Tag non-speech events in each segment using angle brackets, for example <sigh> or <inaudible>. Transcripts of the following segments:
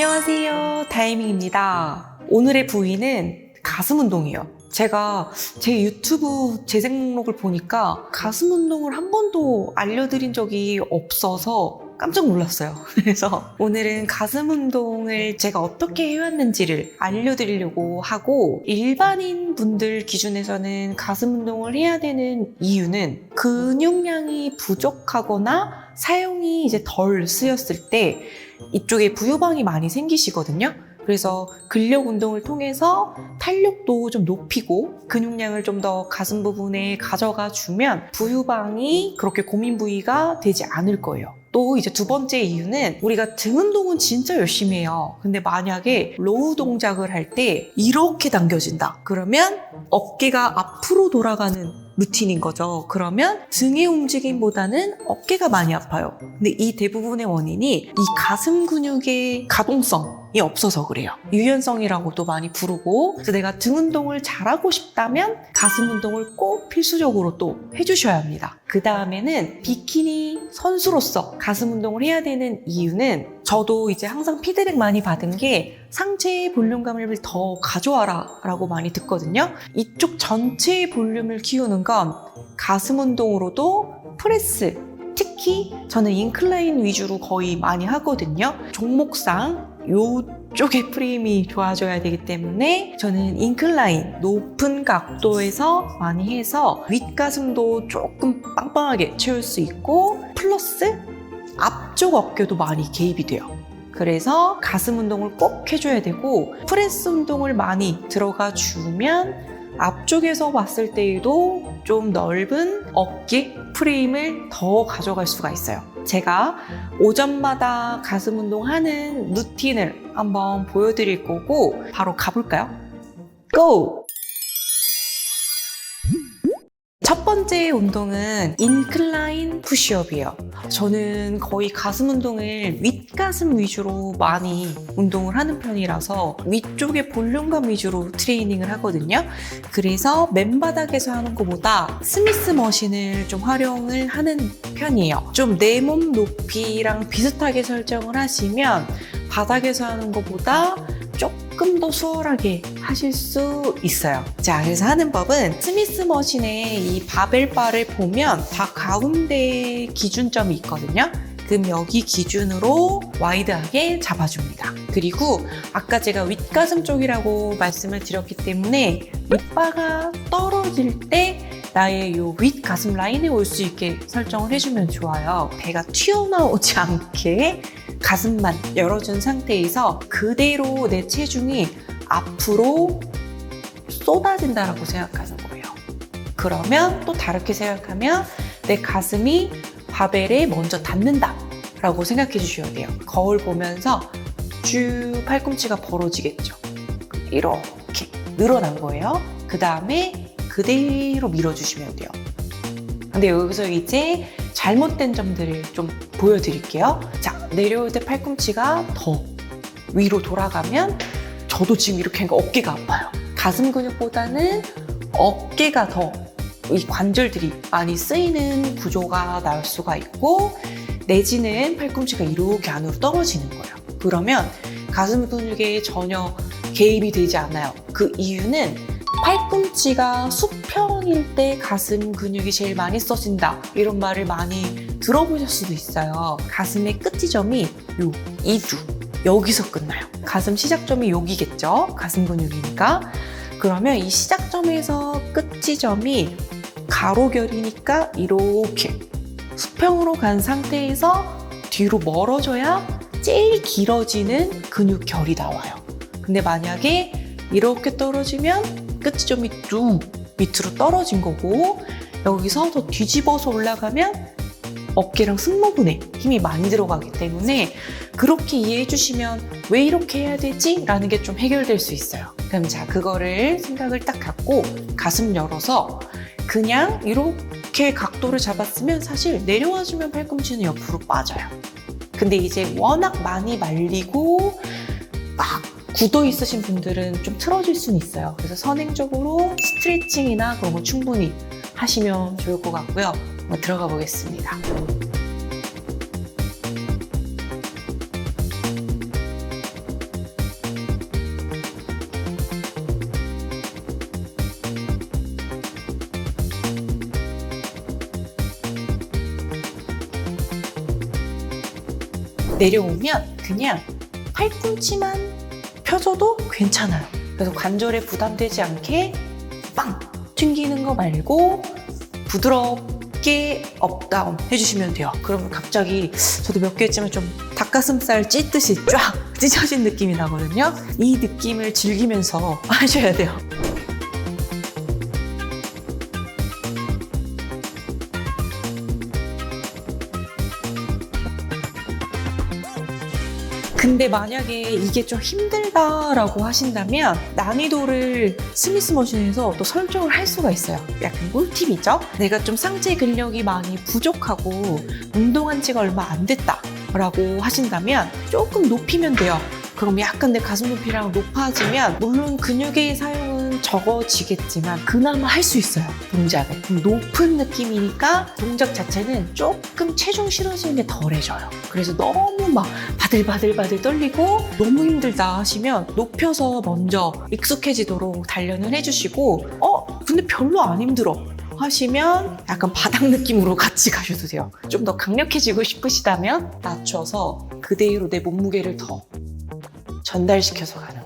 안녕하세요. 다이밍입니다. 오늘의 부위는 가슴 운동이에요. 제가 제 유튜브 재생 목록을 보니까 가슴 운동을 한 번도 알려드린 적이 없어서 깜짝 놀랐어요. <laughs> 그래서 오늘은 가슴 운동을 제가 어떻게 해왔는지를 알려드리려고 하고 일반인 분들 기준에서는 가슴 운동을 해야 되는 이유는 근육량이 부족하거나 사용이 이제 덜 쓰였을 때 이쪽에 부유방이 많이 생기시거든요. 그래서 근력 운동을 통해서 탄력도 좀 높이고 근육량을 좀 더 가슴 부분에 가져가 주면 부유방이 그렇게 고민 부위가 되지 않을 거예요. 또 이제 두 번째 이유는 우리가 등 운동은 진짜 열심히 해요. 근데 만약에 로우 동작을 할 때 이렇게 당겨진다. 그러면 어깨가 앞으로 돌아가는 루틴인 거죠. 그러면 등의 움직임보다는 어깨가 많이 아파요. 근데 이 대부분의 원인이 이 가슴 근육의 가동성 이 없어서 그래요. 유연성이라고도 많이 부르고 그래서 내가 등 운동을 잘하고 싶다면 가슴 운동을 꼭 필수적으로 또 해주셔야 합니다. 그 다음에는 비키니 선수로서 가슴 운동을 해야 되는 이유는 저도 이제 항상 피드백 많이 받은 게 상체의 볼륨감을 더 가져와라 라고 많이 듣거든요. 이쪽 전체의 볼륨을 키우는 건 가슴 운동으로도 프레스, 특히 저는 인클라인 위주로 거의 많이 하거든요. 종목상 요쪽의 프레임이 좋아져야 되기 때문에 저는 인클라인, 높은 각도에서 많이 해서 윗가슴도 조금 빵빵하게 채울 수 있고 플러스 앞쪽 어깨도 많이 개입이 돼요. 그래서 가슴 운동을 꼭 해줘야 되고 프레스 운동을 많이 들어가 주면 앞쪽에서 봤을 때에도 좀 넓은 어깨 프레임을 더 가져갈 수가 있어요. 제가 오전마다 가슴 운동하는 루틴을 한번 보여드릴 거고 바로 가볼까요? 고! 번째 운동은 인클라인 푸시업이에요. 저는 거의 가슴 운동을 윗가슴 위주로 많이 운동을 하는 편이라서 위쪽에 볼륨감 위주로 트레이닝을 하거든요. 그래서 맨바닥에서 하는 것보다 스미스 머신을 좀 활용을 하는 편이에요. 좀 내 몸 높이랑 비슷하게 설정을 하시면 바닥에서 하는 것보다 조금 더 수월하게 하실 수 있어요. 자, 그래서 하는 법은 스미스 머신의 이 바벨 바를 보면 다 가운데 기준점이 있거든요. 그럼 여기 기준으로 와이드하게 잡아줍니다. 그리고 아까 제가 윗가슴 쪽이라고 말씀을 드렸기 때문에 윗바가 떨어질 때 나의 요 윗가슴 라인에 올 수 있게 설정을 해주면 좋아요. 배가 튀어나오지 않게 가슴만 열어준 상태에서 그대로 내 체중이 앞으로 쏟아진다라고 생각하는 거예요. 그러면 또 다르게 생각하면 내 가슴이 바벨에 먼저 닿는다라고 생각해 주셔야 돼요. 거울 보면서 쭉 팔꿈치가 벌어지겠죠. 이렇게 늘어난 거예요. 그 다음에 그대로 밀어주시면 돼요. 근데 여기서 이제 잘못된 점들을 좀 보여드릴게요. 자, 내려올 때 팔꿈치가 더 위로 돌아가면 저도 지금 이렇게 하니까 어깨가 아파요. 가슴 근육보다는 어깨가 더 이 관절들이 많이 쓰이는 구조가 나올 수가 있고 내지는 팔꿈치가 이렇게 안으로 떨어지는 거예요. 그러면 가슴 근육에 전혀 개입이 되지 않아요. 그 이유는 팔꿈치가 수평일 때 가슴 근육이 제일 많이 써진다. 이런 말을 많이 들어보실 수도 있어요. 가슴의 끝지점이 요 이두 여기서 끝나요. 가슴 시작점이 여기겠죠. 가슴 근육이니까. 그러면 이 시작점에서 끝지점이 가로결이니까 이렇게 수평으로 간 상태에서 뒤로 멀어져야 제일 길어지는 근육결이 나와요. 근데 만약에 이렇게 떨어지면 끝지점이 뚝 밑으로 떨어진 거고 여기서 더 뒤집어서 올라가면 어깨랑 승모근에 힘이 많이 들어가기 때문에 그렇게 이해해 주시면 왜 이렇게 해야 되지? 라는 게 좀 해결될 수 있어요. 그럼 자, 그거를 생각을 딱 갖고 가슴 열어서 그냥 이렇게 각도를 잡았으면 사실 내려와 주면 팔꿈치는 옆으로 빠져요. 근데 이제 워낙 많이 말리고 막 굳어 있으신 분들은 좀 틀어질 수는 있어요. 그래서 선행적으로 스트레칭이나 그런 거 충분히 하시면 좋을 것 같고요. 한번 들어가 보겠습니다. 내려오면 그냥 팔꿈치만 펴줘도 괜찮아요. 그래서 관절에 부담되지 않게 빵! 튕기는 거 말고 부드럽게 업다운 해주시면 돼요. 그러면 갑자기 저도 몇 개 했지만 좀 닭가슴살 찢듯이 쫙 <laughs> 찢어진 느낌이 나거든요. 이 느낌을 즐기면서 <laughs> 하셔야 돼요. 근데 만약에 이게 좀 힘들다라고 하신다면 난이도를 스미스 머신에서 또 설정을 할 수가 있어요. 약간 꿀팁이죠. 내가 좀 상체 근력이 많이 부족하고 운동한 지가 얼마 안 됐다 라고 하신다면 조금 높이면 돼요. 그럼 약간 내 가슴 높이랑 높아지면 물론 근육의 사용은 적어지겠지만 그나마 할 수 있어요 동작을. 그럼 높은 느낌이니까 동작 자체는 조금 체중 실어지는 게 덜해져요. 그래서 너무 막 바들바들바들 떨리고 너무 힘들다 하시면 높여서 먼저 익숙해지도록 단련을 해주시고 어 근데 별로 안 힘들어 하시면 약간 바닥 느낌으로 같이 가셔도 돼요. 좀 더 강력해지고 싶으시다면 낮춰서 그대로 내 몸무게를 더 전달시켜서 가는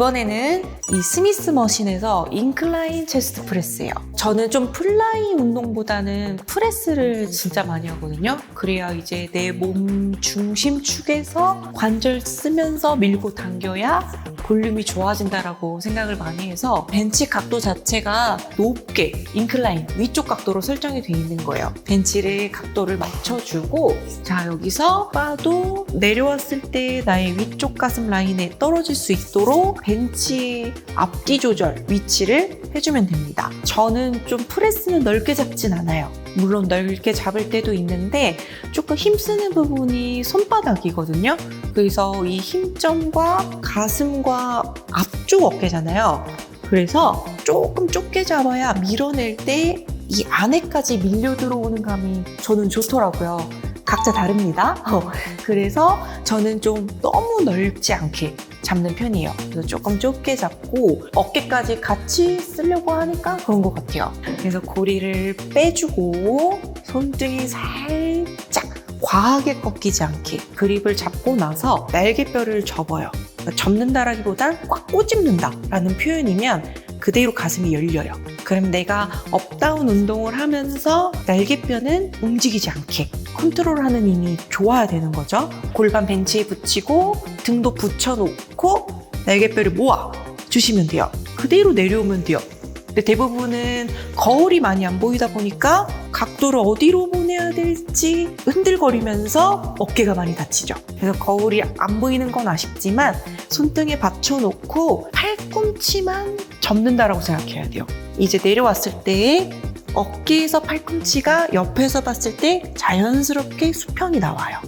이번에는 이 스미스 머신에서 인클라인 체스트 프레스예요. 저는 좀 플라이 운동보다는 프레스를 진짜 많이 하거든요. 그래야 이제 내 몸 중심축에서 관절 쓰면서 밀고 당겨야 볼륨이 좋아진다라고 생각을 많이 해서 벤치 각도 자체가 높게 인클라인 위쪽 각도로 설정이 되어 있는 거예요. 벤치를 각도를 맞춰주고 자 여기서 바도 내려왔을 때 나의 위쪽 가슴 라인에 떨어질 수 있도록 벤치 앞뒤 조절 위치를 해주면 됩니다. 저는 좀 프레스는 넓게 잡진 않아요. 물론 넓게 잡을 때도 있는데 조금 힘쓰는 부분이 손바닥이거든요. 그래서 이 힘점과 가슴과 앞쪽 어깨잖아요. 그래서 조금 좁게 잡아야 밀어낼 때 이 안에까지 밀려 들어오는 감이 저는 좋더라고요. 각자 다릅니다. 어, 그래서 저는 좀 너무 넓지 않게 잡는 편이에요. 그래서 조금 좁게 잡고 어깨까지 같이 쓰려고 하니까 그런 것 같아요. 그래서 고리를 빼주고 손등이 살짝 과하게 꺾이지 않게 그립을 잡고 나서 날개뼈를 접어요. 그러니까 접는다라기보단 꽉 꼬집는다라는 표현이면 그대로 가슴이 열려요. 그럼 내가 업다운 운동을 하면서 날개뼈는 움직이지 않게 컨트롤하는 힘이 좋아야 되는 거죠. 골반 벤치에 붙이고 등도 붙여놓고 날개뼈를 모아 주시면 돼요. 그대로 내려오면 돼요. 근데 대부분은 거울이 많이 안 보이다 보니까 각도를 어디로 보내야 될지 흔들거리면서 어깨가 많이 다치죠. 그래서 거울이 안 보이는 건 아쉽지만 손등에 받쳐놓고 팔꿈치만 접는다라고 생각해야 돼요. 이제 내려왔을 때 어깨에서 팔꿈치가 옆에서 봤을 때 자연스럽게 수평이 나와요.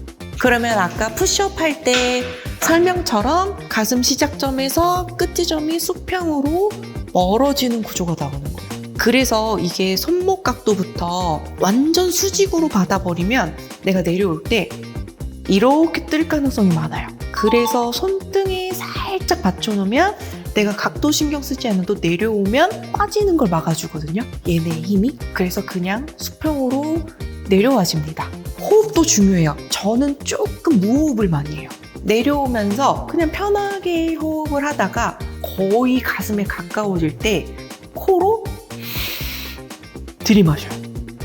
그러면 아까 푸시업 할 때 설명처럼 가슴 시작점에서 끝 지점이 수평으로 멀어지는 구조가 나오는 거예요. 그래서 이게 손목 각도부터 완전 수직으로 받아버리면 내가 내려올 때 이렇게 뜰 가능성이 많아요. 그래서 손등에 살짝 받쳐놓으면 내가 각도 신경 쓰지 않아도 내려오면 빠지는 걸 막아주거든요. 얘네의 힘이. 그래서 그냥 수평으로 내려와집니다. 호흡도 중요해요. 저는 조금 무호흡을 많이 해요. 내려오면서 그냥 편하게 호흡을 하다가 거의 가슴에 가까워질 때 코로 들이마셔요.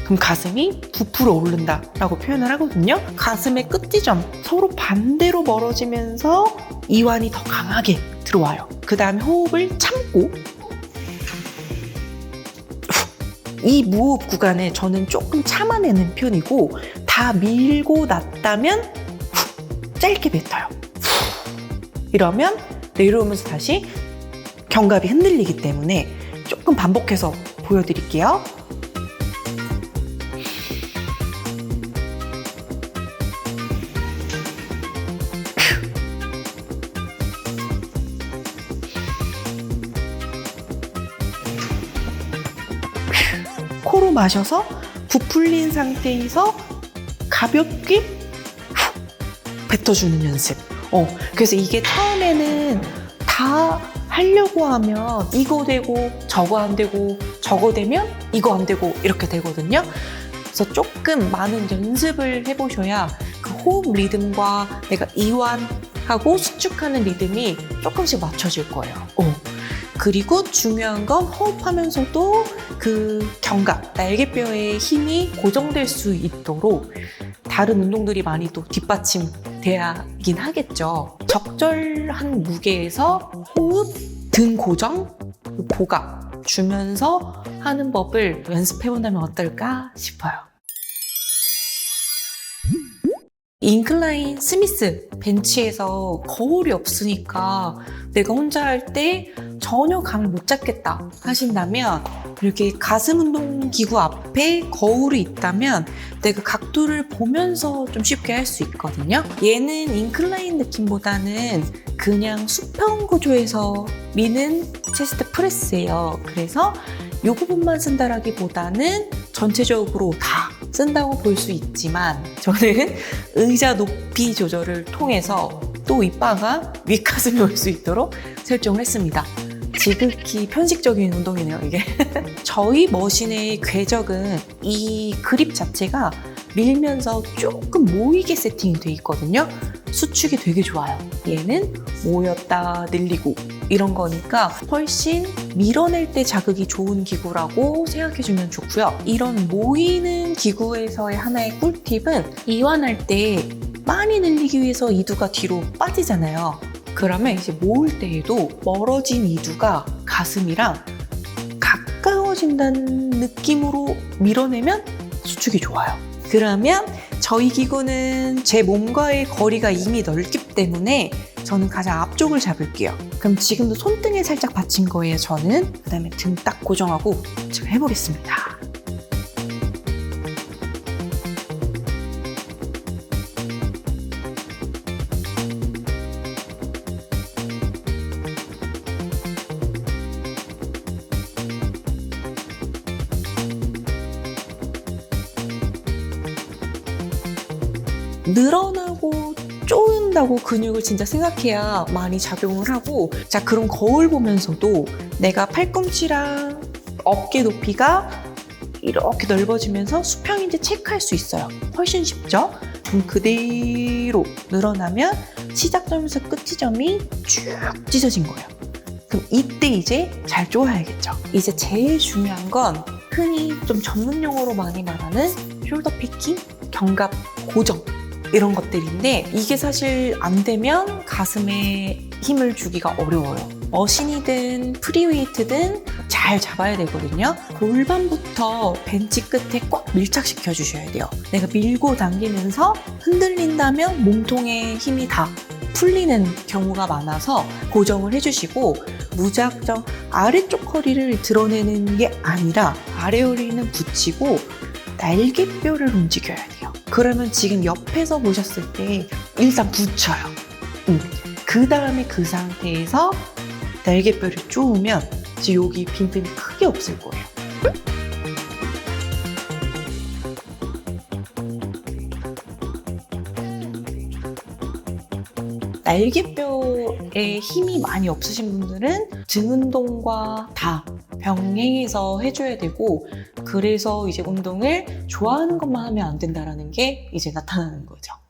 그럼 가슴이 부풀어 오른다라고 표현을 하거든요. 가슴의 끝지점 서로 반대로 멀어지면서 이완이 더 강하게 들어와요. 그 다음에 호흡을 참고 이 무호흡 구간에 저는 조금 참아내는 편이고 다 밀고 났다면 짧게 뱉어요. 이러면 내려오면서 다시 견갑이 흔들리기 때문에 조금 반복해서 보여드릴게요. 코로 마셔서 부풀린 상태에서 가볍게 후 뱉어주는 연습. 어, 그래서 이게 처음에는 다 하려고 하면 이거 되고 저거 안 되고 저거 되면 이거 안 되고 이렇게 되거든요. 그래서 조금 많은 연습을 해보셔야 그 호흡 리듬과 내가 이완하고 수축하는 리듬이 조금씩 맞춰질 거예요. 어. 그리고 중요한 건 호흡하면서도 그 견갑, 날개뼈의 힘이 고정될 수 있도록 다른 운동들이 많이 또 뒷받침 돼야긴 하겠죠. 적절한 무게에서 호흡, 등 고정, 고각 주면서 하는 법을 연습해 본다면 어떨까 싶어요. 인클라인 스미스 벤치에서 거울이 없으니까 내가 혼자 할 때 전혀 감을 못 잡겠다 하신다면 이렇게 가슴 운동 기구 앞에 거울이 있다면 내가 각도를 보면서 좀 쉽게 할 수 있거든요. 얘는 인클라인 느낌보다는 그냥 수평 구조에서 미는 체스트 프레스예요. 그래서 이 부분만 쓴다라기보다는 전체적으로 다 쓴다고 볼 수 있지만 저는 <laughs> 의자 높이 조절을 통해서 또이 바가 윗가슴이 올 수 있도록 설정을 했습니다. 지극히 편식적인 운동이네요, 이게. <laughs> 저희 머신의 궤적은 이 그립 자체가 밀면서 조금 모이게 세팅이 돼 있거든요. 수축이 되게 좋아요. 얘는 모였다 늘리고 이런 거니까 훨씬 밀어낼 때 자극이 좋은 기구라고 생각해주면 좋고요. 이런 모이는 기구에서의 하나의 꿀팁은 이완할 때 많이 늘리기 위해서 이두가 뒤로 빠지잖아요. 그러면 이제 모을 때에도 멀어진 이두가 가슴이랑 가까워진다는 느낌으로 밀어내면 수축이 좋아요. 그러면 저희 기구는 제 몸과의 거리가 이미 넓기 때문에 저는 가장 앞쪽을 잡을게요. 그럼 지금도 손등에 살짝 받친 거예요, 저는. 그 다음에 등 딱 고정하고 제가 해보겠습니다. 쪼은다고 근육을 진짜 생각해야 많이 작용을 하고 자 그럼 거울 보면서도 내가 팔꿈치랑 어깨 높이가 이렇게 넓어지면서 수평인지 체크할 수 있어요. 훨씬 쉽죠? 그럼 그대로 늘어나면 시작점에서 끝 지점이 쭉 찢어진 거예요. 그럼 이때 이제 잘 쪼아야겠죠? 이제 제일 중요한 건 흔히 좀 전문 용어로 많이 말하는 숄더 패킹, 견갑 고정 이런 것들인데 이게 사실 안 되면 가슴에 힘을 주기가 어려워요. 머신이든 프리웨이트든 잘 잡아야 되거든요. 골반부터 벤치 끝에 꼭 밀착시켜 주셔야 돼요. 내가 밀고 당기면서 흔들린다면 몸통에 힘이 다 풀리는 경우가 많아서 고정을 해주시고 무작정 아래쪽 허리를 드러내는 게 아니라 아래 허리는 붙이고 날개뼈를 움직여야 돼요. 그러면 지금 옆에서 보셨을 때 일단 붙여요. 음. 그 다음에 그 상태에서 날개뼈를 쪼으면 이제 여기 빈틈이 크게 없을 거예요. 날개뼈 에 힘이 많이 없으신 분들은 등 운동과 다 병행해서 해줘야 되고 그래서 이제 운동을 좋아하는 것만 하면 안 된다라는 게 이제 나타나는 거죠.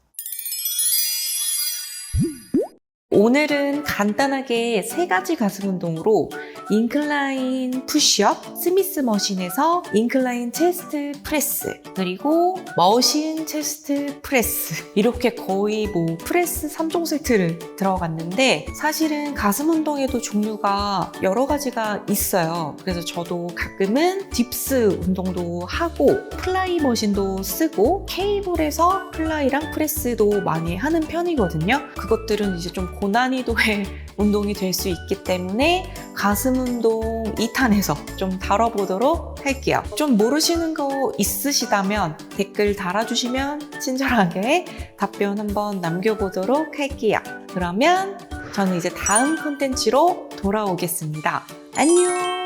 오늘은 간단하게 세 가지 가슴 운동으로 인클라인 푸시업, 스미스 머신에서 인클라인 체스트 프레스, 그리고 머신 체스트 프레스 이렇게 거의 뭐 프레스 3종 세트를 들어갔는데 사실은 가슴 운동에도 종류가 여러 가지가 있어요. 그래서 저도 가끔은 딥스 운동도 하고 플라이 머신도 쓰고 케이블에서 플라이랑 프레스도 많이 하는 편이거든요. 그것들은 이제 좀 고난이도의 <laughs> 운동이 될 수 있기 때문에 가슴 운동 2탄에서 좀 다뤄보도록 할게요. 좀 모르시는 거 있으시다면 댓글 달아주시면 친절하게 답변 한번 남겨보도록 할게요. 그러면 저는 이제 다음 콘텐츠로 돌아오겠습니다. 안녕!